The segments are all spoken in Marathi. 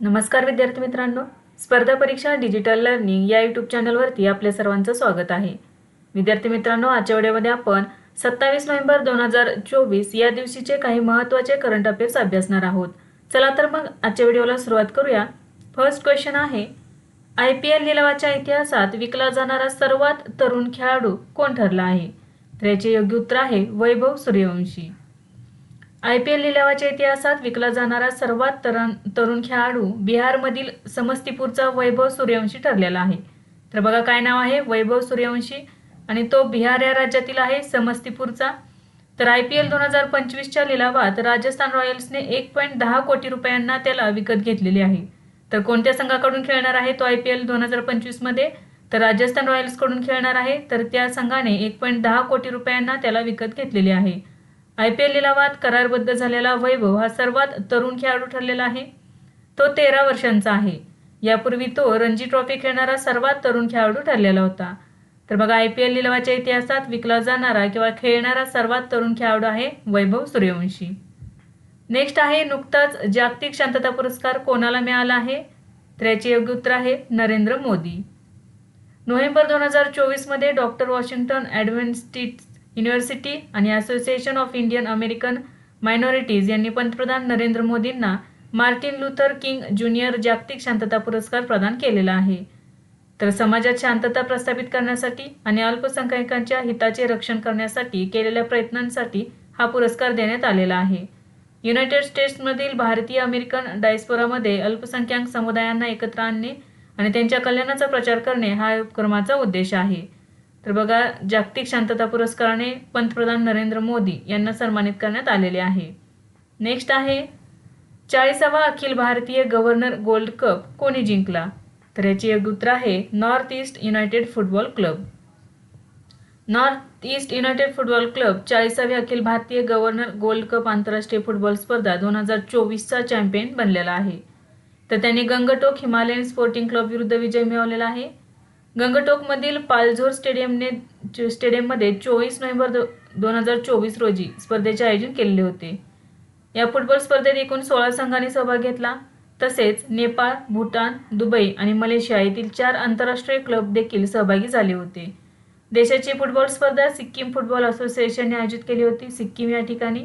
नमस्कार विद्यार्थी मित्रांनो. स्पर्धा परीक्षा डिजिटल लर्निंग या यूट्यूब चॅनलवरती आपल्या सर्वांचं स्वागत आहे. विद्यार्थी मित्रांनो आजच्या व्हिडिओमध्ये आपण सत्तावीस नोव्हेंबर दोन हजार चोवीस या दिवशीचे काही महत्त्वाचे करंट अफेअर्स अभ्यासणार आहोत. चला तर मग आजच्या व्हिडिओला सुरुवात करूया. फर्स्ट क्वेश्चन आहे आय पी एल लिलावाच्या इतिहासात विकला जाणारा सर्वात तरुण खेळाडू कोण ठरला आहे? तर याचे योग्य उत्तर आहे Vaibhav Suryavanshi. I P L लिलावाच्या इतिहासात विकला जाणारा सर्वात तरुण तरुण खेळाडू बिहारमधील समस्तीपूरचा वैभव सूर्यवंशी ठरलेला आहे. तर बघा काय नाव आहे? वैभव सूर्यवंशी. आणि तो बिहार या राज्यातील आहे समस्तीपूरचा. तर आय पी एल दोन हजार पंचवीसच्या लिलावात राजस्थान रॉयल्सने एक पॉईंट दहा कोटी रुपयांना त्याला विकत घेतलेले आहे. तर कोणत्या संघाकडून खेळणार आहे तो आय पी एल दोन हजार पंचवीसमध्ये? तर राजस्थान रॉयल्सकडून खेळणार आहे तर त्या संघाने एक पॉईंट दहा कोटी रुपयांना त्याला विकत घेतलेले आहे. आय पी एल लिलावात करारबद्ध झालेला वैभव हा सर्वात तरुण खेळाडू ठरलेला आहे. तो तेरा वर्षांचा आहे. यापूर्वी तो रणजी ट्रॉफी खेळणारा सर्वात तरुण खेळाडू ठरलेला होता. तर बघा आय पी एल लिलावाच्या इतिहासात विकला जाणारा किंवा खेळणारा सर्वात तरुण खेळाडू आहे वैभव सूर्यवंशी. नेक्स्ट आहे नुकताच जागतिक शांतता पुरस्कार कोणाला मिळाला आहे? तर याचे योग्य उत्तर आहे नरेंद्र मोदी. नोव्हेंबर दोन हजार चोवीसमध्ये डॉक्टर वॉशिंग्टन ॲडव्हेन्स्टिट युनिव्हर्सिटी आणि association of Indian American minorities यांनी पंतप्रधान नरेंद्र मोदींना मार्टिन लुथर किंग ज्युनियर जागतिक शांतता पुरस्कार प्रदान केलेला आहे. तर समाजात शांतता प्रस्थापित करण्यासाठी आणि अल्पसंख्याकांच्या हिताचे रक्षण करण्यासाठी केलेल्या प्रयत्नांसाठी हा पुरस्कार देण्यात आलेला आहे. युनायटेड स्टेट्समधील भारतीय अमेरिकन डायस्पोरामध्ये अल्पसंख्याक समुदायांना एकत्र आणणे आणि त्यांच्या कल्याणाचा प्रचार करणे हा उपक्रमाचा उद्देश आहे. तर बघा जागतिक शांतता पुरस्काराने पंतप्रधान नरेंद्र मोदी यांना सन्मानित करण्यात आलेले आहे. नेक्स्ट आहे चाळीसावा अखिल भारतीय गव्हर्नर गोल्ड कप कोणी जिंकला? तर याचे एक उत्तर आहे north east united football club. North east united football club चाळीसावे अखिल भारतीय गव्हर्नर गोल्ड कप आंतरराष्ट्रीय फुटबॉल स्पर्धा दोन हजार चोवीसचा चॅम्पियन बनलेला आहे. तर त्यांनी गंगटोक हिमालयन स्पोर्टिंग क्लब विरुद्ध विजय मिळवलेला आहे. गंगटोकमधील पालझोर स्टेडियमने स्टेडियममध्ये चोवीस नोव्हेंबर दो दोन हजार चोवीस रोजी स्पर्धेचे आयोजन केलेले होते. या फुटबॉल स्पर्धेत एकूण सोळा संघांनी सहभाग घेतला. तसेच नेपाळ भूटान दुबई आणि मलेशिया येथील चार आंतरराष्ट्रीय क्लब देखील सहभागी झाले होते. देशाची फुटबॉल स्पर्धा सिक्कीम फुटबॉल असोसिएशनने आयोजित केली होती. सिक्कीम या ठिकाणी.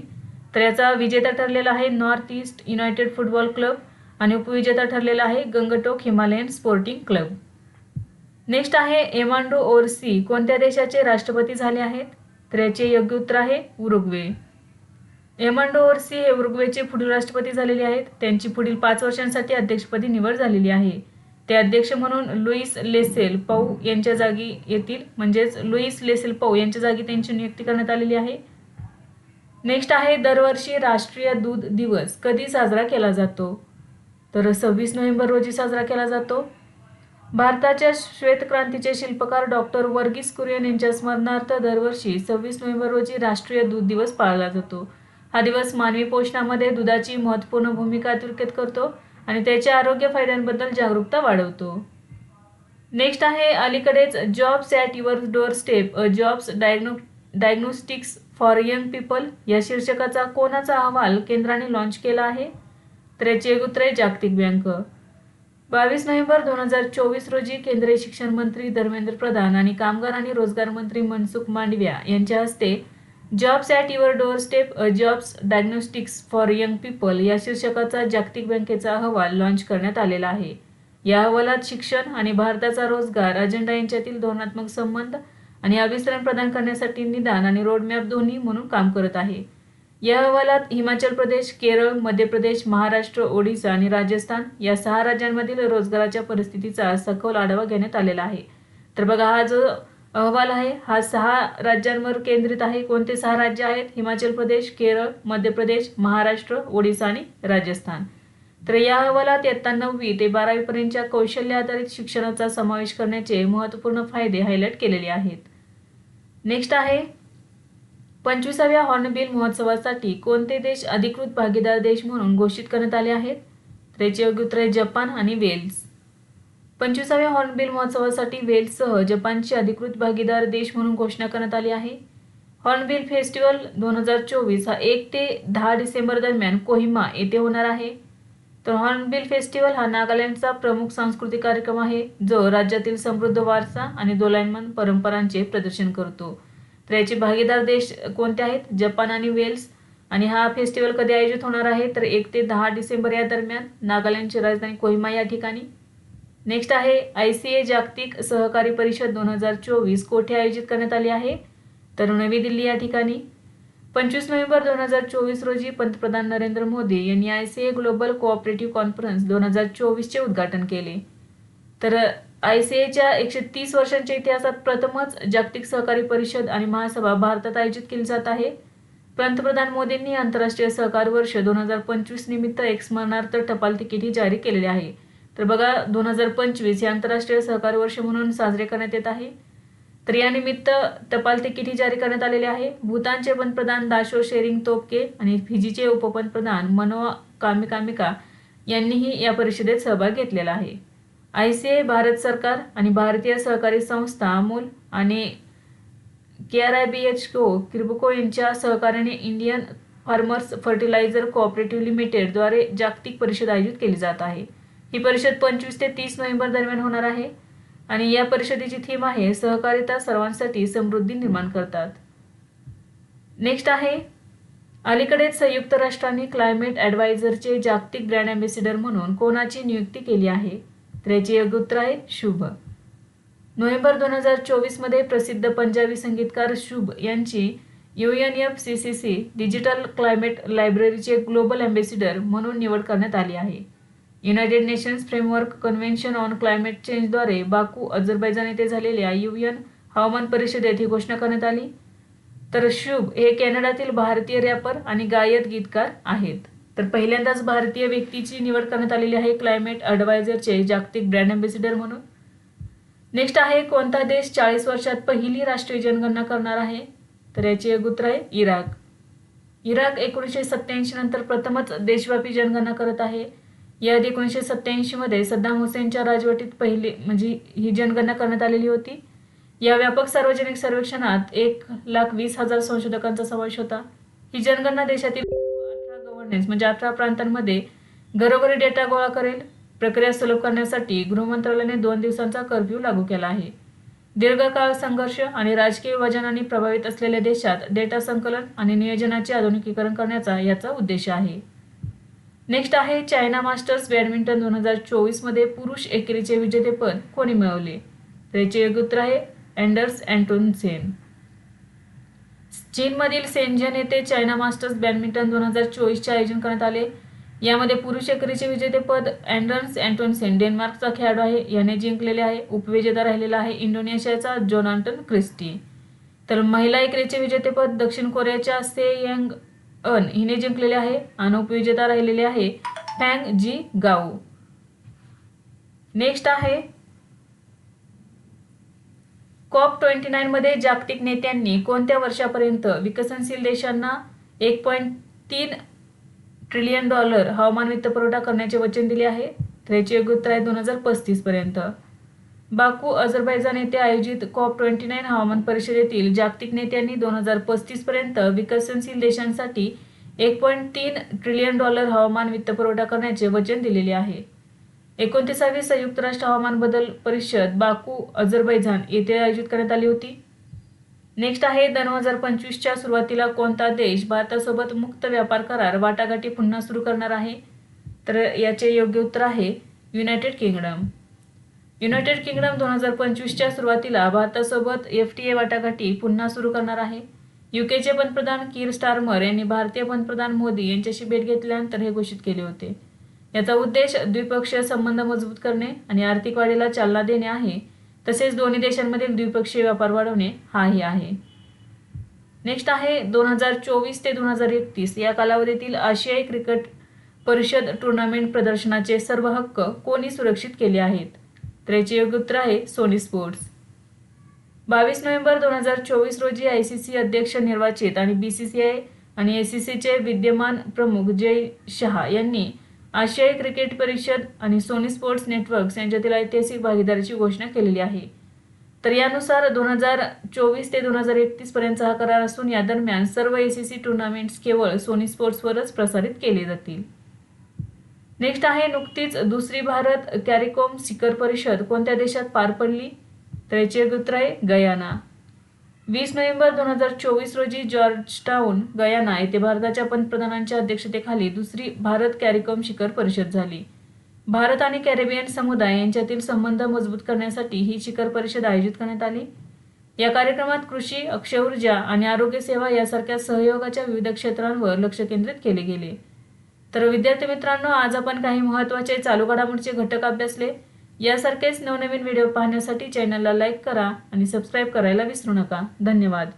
तर याचा विजेता ठरलेला आहे north east united football club आणि उपविजेता ठरलेला आहे Gangtok Himalayan sporting club. Next आहे एमांडो ओरसी. कोणत्या देशाचे राष्ट्रपती झाले आहेत? तर याचे योग्य उत्तर आहे उरुग्वे. एमांडो ओरसी हे उरुग्वेचे पुढील राष्ट्रपती झालेले आहेत. त्यांची पुढील पाच वर्षांसाठी अध्यक्षपदी निवड झालेली आहे. ते अध्यक्ष म्हणून लुईस लेसेल पौ यांच्या जागी येतील. म्हणजेच लुईस लेसेल पौ यांच्या जागी त्यांची नियुक्ती करण्यात आलेली आहे. नेक्स्ट आहे दरवर्षी राष्ट्रीय दूध दिवस. कधी साजरा केला जातो? तर सव्वीस नोव्हेंबर रोजी साजरा केला जातो. भारताच्या श्वेतक्रांतीचे शिल्पकार डॉक्टर वर्गीस कुरियन यांच्या स्मरणार्थ दरवर्षी सव्वीस नोव्हेंबर रोजी राष्ट्रीय दूध दिवस पाळला जातो. हा दिवस मानवी पोषणामध्ये दुधाची महत्त्वपूर्ण भूमिका अधोरेखित करतो आणि त्याच्या आरोग्य फायद्यांबद्दल जागरूकता वाढवतो. नेक्स्ट आहे अलीकडेच jobs at your doorstep a jobs डायग्नो diagnostics for young people या शीर्षकाचा कोणाचा अहवाल केंद्राने लॉन्च केला आहे? तर याचे उत्तर आहे जागतिक बँक बावीस नोव्हेंबर दोन हजार चोवीस रोजी केंद्रीय शिक्षण मंत्री धर्मेंद्र प्रधान आणि कामगार आणि रोजगार मंत्री मनसुख मांडविया यांच्या हस्ते jobs at your doorstep a jobs diagnostics for young people या शीर्षकाचा जागतिक बँकेचा अहवाल लॉन्च करण्यात आलेला आहे. या अहवालात शिक्षण आणि भारताचा रोजगार अजेंडा यांच्यातील धोरणात्मक संबंध आणि अभिसरण प्रदान करण्यासाठी निदान आणि रोडमॅप दोन्ही म्हणून काम करत आहे. या अहवालात हिमाचल प्रदेश केरळ मध्य प्रदेश महाराष्ट्र ओडिसा आणि राजस्थान या सहा राज्यांमधील रोजगाराच्या परिस्थितीचा सखोल आढावा घेण्यात आलेला आहे. तर बघा हा जो अहवाल आहे हा सहा राज्यांवर केंद्रित आहे. कोणते सहा राज्य आहेत? हिमाचल प्रदेश केरळ मध्य प्रदेश महाराष्ट्र ओडिसा आणि राजस्थान. तर या अहवालात इयत्ता नववी ते बारावीपर्यंतच्या कौशल्य आधारित शिक्षणाचा समावेश करण्याचे महत्त्वपूर्ण फायदे हायलाईट केलेले आहेत. नेक्स्ट आहे पंचवीसाव्या हॉर्नबिल महोत्सवासाठी कोणते देश अधिकृत भागीदार देश म्हणून घोषित करण्यात आले आहेत? त्याचे योग्य उत्तर आहे जपान आणि वेल्स. पंचवीसाव्या हॉर्नबिल महोत्सवासाठी वेल्ससह जपानची अधिकृत भागीदार देश म्हणून घोषणा करण्यात आली आहे. हॉर्नबिल फेस्टिवल दोन हजार चोवीस हा एक ते दहा डिसेंबर दरम्यान कोहिमा येथे होणार आहे. तर हॉर्नबिल फेस्टिवल हा नागालँडचा प्रमुख सांस्कृतिक कार्यक्रम आहे जो राज्यातील समृद्ध वारसा आणि दोलायमान परंपरांचे प्रदर्शन करतो. तर याचे भागीदार देश कोणते आहेत? जपान आणि वेल्स. आणि हा फेस्टिवल कधी आयोजित होणार आहे? तर एक ते दहा डिसेंबर या दरम्यान नागालँडची राजधानी कोहिमा या ठिकाणी. नेक्स्ट आहे आय सी ए जागतिक सहकारी परिषद दोन हजार चोवीस कोठे आयोजित करण्यात आली आहे? तर नवी दिल्ली या ठिकाणी. पंचवीस नोव्हेंबर दोन हजार चोवीस रोजी पंतप्रधान नरेंद्र मोदी यांनी I C A global cooperative conference दोन हजार चोवीसचे उद्घाटन केले. तर आय सी एच्या एकशे तीस वर्षांच्या इतिहासात प्रथमच जागतिक सहकारी परिषद आणि महासभा भारतात आयोजित केली जात आहे. पंतप्रधान मोदींनी आंतरराष्ट्रीय सहकार वर्ष दोन हजार पंचवीस निमित्त एक स्मरणार्थ टपाल तिकीटही जारी केलेले आहे. तर बघा दोन हजार पंचवीस हे आंतरराष्ट्रीय सहकार वर्ष म्हणून साजरे करण्यात येत आहे. तर यानिमित्त टपाल तिकीटही जारी करण्यात आलेले आहे. भूतानचे पंतप्रधान दाशो शेरिंग तोपके आणि फिजीचे उपपंतप्रधान मनोआ कामिकामिका यांनीही या परिषदेत सहभाग घेतलेला आहे. आय सी ए भारत सरकार आणि भारतीय सहकारी संस्था अमूल आणि K R I B H co Kribhco यांच्या सहकार्याने इंडियन फार्मर्स फर्टिलायझर कोऑपरेटिव्ह लिमिटेडद्वारे जागतिक परिषद आयोजित केली जात आहे. ही परिषद पंचवीस ते तीस नोव्हेंबर दरम्यान होणार आहे आणि या परिषदेची थीम आहे सहकारिता सर्वांसाठी समृद्धी निर्माण करतात. नेक्स्ट आहे अलीकडेच संयुक्त राष्ट्रांनी क्लायमेट ॲडवायझरचे जागतिक ब्रँड अँबेसिडर म्हणून कोणाची नियुक्ती केली आहे? त्याचे योग्य उत्तर आहे शुभ. नोव्हेंबर दोन हजार चोवीसमध्ये प्रसिद्ध पंजाबी संगीतकार शुभ यांची U N F C C C digital climate लायब्ररीचे global ambassador म्हणून निवड करण्यात आली आहे. United nations framework convention on climate चेंजद्वारे Baku Azerbaijan येथे झालेल्या यू एन हवामान परिषदेत ही घोषणा करण्यात आली. तर शुभ हे कॅनडातील भारतीय रॅपर आणि गायक गीतकार आहेत. तर पहिल्यांदाच भारतीय व्यक्तीची निवड करण्यात आलेली आहे क्लायमेट अडवायझरचे जागतिक ब्रँड अँबॅसिडर म्हणून. नेक्स्ट आहे कोणता देश चाळीस वर्षात पहिली राष्ट्रीय जनगणना करणार आहे? तर याचे एक उत्तर आहे इराक. इराक एकोणीसशे सत्त्याऐंशी नंतर प्रथमच देशव्यापी जनगणना करत आहे. याआधी एकोणीसशे सत्त्याऐंशीमध्ये सद्दाम हुसेनच्या राजवटीत पहिली म्हणजे ही जनगणना करण्यात आलेली होती. या व्यापक सार्वजनिक सर्वेक्षणात एक लाख वीस हजार संशोधकांचा समावेश होता. ही जनगणना देशातील ऑर्डिनन्स म्हणजे अठरा प्रांतांमध्ये घरोघरी डेटा गोळा करेल प्रक्रिया सुलभ करण्यासाठी गृहमंत्रालयाने दोन दिवसांचा कर्फ्यू लागू केला आहे. दीर्घकाळ संघर्ष आणि राजकीय विभाजनाने प्रभावित असलेल्या देशात डेटा संकलन आणि नियोजनाचे आधुनिकीकरण करण्याचा याचा उद्देश आहे. नेक्स्ट आहे चायना मास्टर्स बॅडमिंटन दोन हजार चोवीसमध्ये पुरुष एकेरीचे विजेतेपद कोणी मिळवले? त्याचे योग्य उत्तर आहे अँडर्स अँटोन झेन चीनमधील सेंजन येथे चायना मास्टर्स बॅडमिंटन दोन हजार चोवीसचे आयोजन करण्यात आले. यामध्ये पुरुष एकेरीचे विजेतेपद अँडर्स अँटोनसेन डेन्मार्कचा खेळाडू आहे याने जिंकलेले आहे उपविजेता राहिलेला आहे इंडोनेशियाचा जोनाल्टन क्रिस्टी. तर महिला एकेरीचे विजेतेपद दक्षिण कोरियाच्या से यंग अन हिने जिंकलेले आहे आणि उपविजेता राहिलेले आहे फँग जी गाऊ नेक्स्ट आहे कॉप ट्वेंटी नाईनमध्ये जागतिक नेत्यांनी कोणत्या वर्षापर्यंत विकसनशील देशांना एक पॉईंट तीन ट्रिलियन डॉलर हवामान वित्तपुरवठा करण्याचे वचन दिले आहे? तर याचे योग्य उत्तर आहे दोन हजार पस्तीसपर्यंत बाकू अझरबैजान येथे आयोजित कॉप ट्वेंटी नाईन हवामान परिषदेतील जागतिक नेत्यांनी दोन हजार पस्तीसपर्यंत विकसनशील देशांसाठी एक पॉईंट तीन ट्रिलियन डॉलर हवामान वित्तपुरवठा करण्याचे वचन दिलेले आहे. एकोणतीसावी संयुक्त राष्ट्र हवामान बदल परिषद बाकू अझरबैझान येथे आयोजित करण्यात आली होती. नेक्स्ट आहे दोन हजार पंचवीसच्या सुरुवातीला कोणता देश भारतासोबत मुक्त व्यापार करार वाटाघाटी पुन्हा सुरू करणार आहे? तर याचे योग्य उत्तर आहे युनायटेड किंगडम युनायटेड किंगडम दोन हजार पंचवीसच्या सुरुवातीला भारतासोबत एफ टी ए वाटाघाटी पुन्हा सुरू करणार आहे. युकेचे पंतप्रधान कीर स्टारमर यांनी भारतीय पंतप्रधान मोदी यांच्याशी भेट घेतल्यानंतर हे घोषित केले होते. याचा उद्देश द्विपक्षीय संबंध मजबूत करणे आणि आर्थिक वाढीला चालना देणे आहे. तसेच दोन्ही देशांमधील द्विपक्षीय व्यापार वाढवणे हाही आहे. नेक्स्ट आहे दोन हजार चोवीस ते दोन हजार एकतीस. या कालावधीतील आशियाई क्रिकेट परिषद टुर्नामेंट प्रदर्शनाचे सर्व हक्क कोणी सुरक्षित केले आहेत? तर याचे योग्य उत्तर आहे सोनी स्पोर्ट्स. बावीस नोव्हेंबर दोन हजार चोवीस रोजी आय सी सी अध्यक्ष निर्वाचित आणि बी सी सी आय आणि एस सी सीचे विद्यमान प्रमुख जय शहा यांनी आशियाई क्रिकेट परिषद आणि सोनी स्पोर्ट्स नेटवर्क्स यांच्यातील ऐतिहासिक भागीदारीची घोषणा केलेली आहे. तर यानुसार दोन हजार चोवीस ते दोन हजार एकतीसपर्यंतचा हा करार असून या दरम्यान सर्व ए सी सी टुर्नामेंट्स केवळ सोनी स्पोर्ट्सवरच प्रसारित केले जातील. नेक्स्ट आहे नुकतीच दुसरी भारत कॅरिकॉम शिखर परिषद. कोणत्या देशात पार पडली? तर याचे उत्तर आहे गयाना. वीस नोव्हेंबर दोन हजार चोवीस रोजी जॉर्जटाऊन गयाना येथे भारताच्या पंतप्रधानांच्या अध्यक्षतेखाली दुसरी भारत कॅरिकॉम शिखर परिषद झाली. भारत आणि कॅरेबियन समुदाय यांच्यातील संबंध मजबूत करण्यासाठी ही शिखर परिषद आयोजित करण्यात आली. या कार्यक्रमात कृषी अक्षय ऊर्जा आणि आरोग्य सेवा यासारख्या सहयोगाच्या विविध क्षेत्रांवर लक्ष केंद्रित केले गेले. तर विद्यार्थी मित्रांनो आज आपण काही महत्त्वाचे चालू घडामोडीचे घटक अभ्यासले. यासारखेच नवनवीन व्हिडिओ पाहण्यासाठी चॅनलला लाईक करा आणि सबस्क्राईब करायला विसरू नका. धन्यवाद.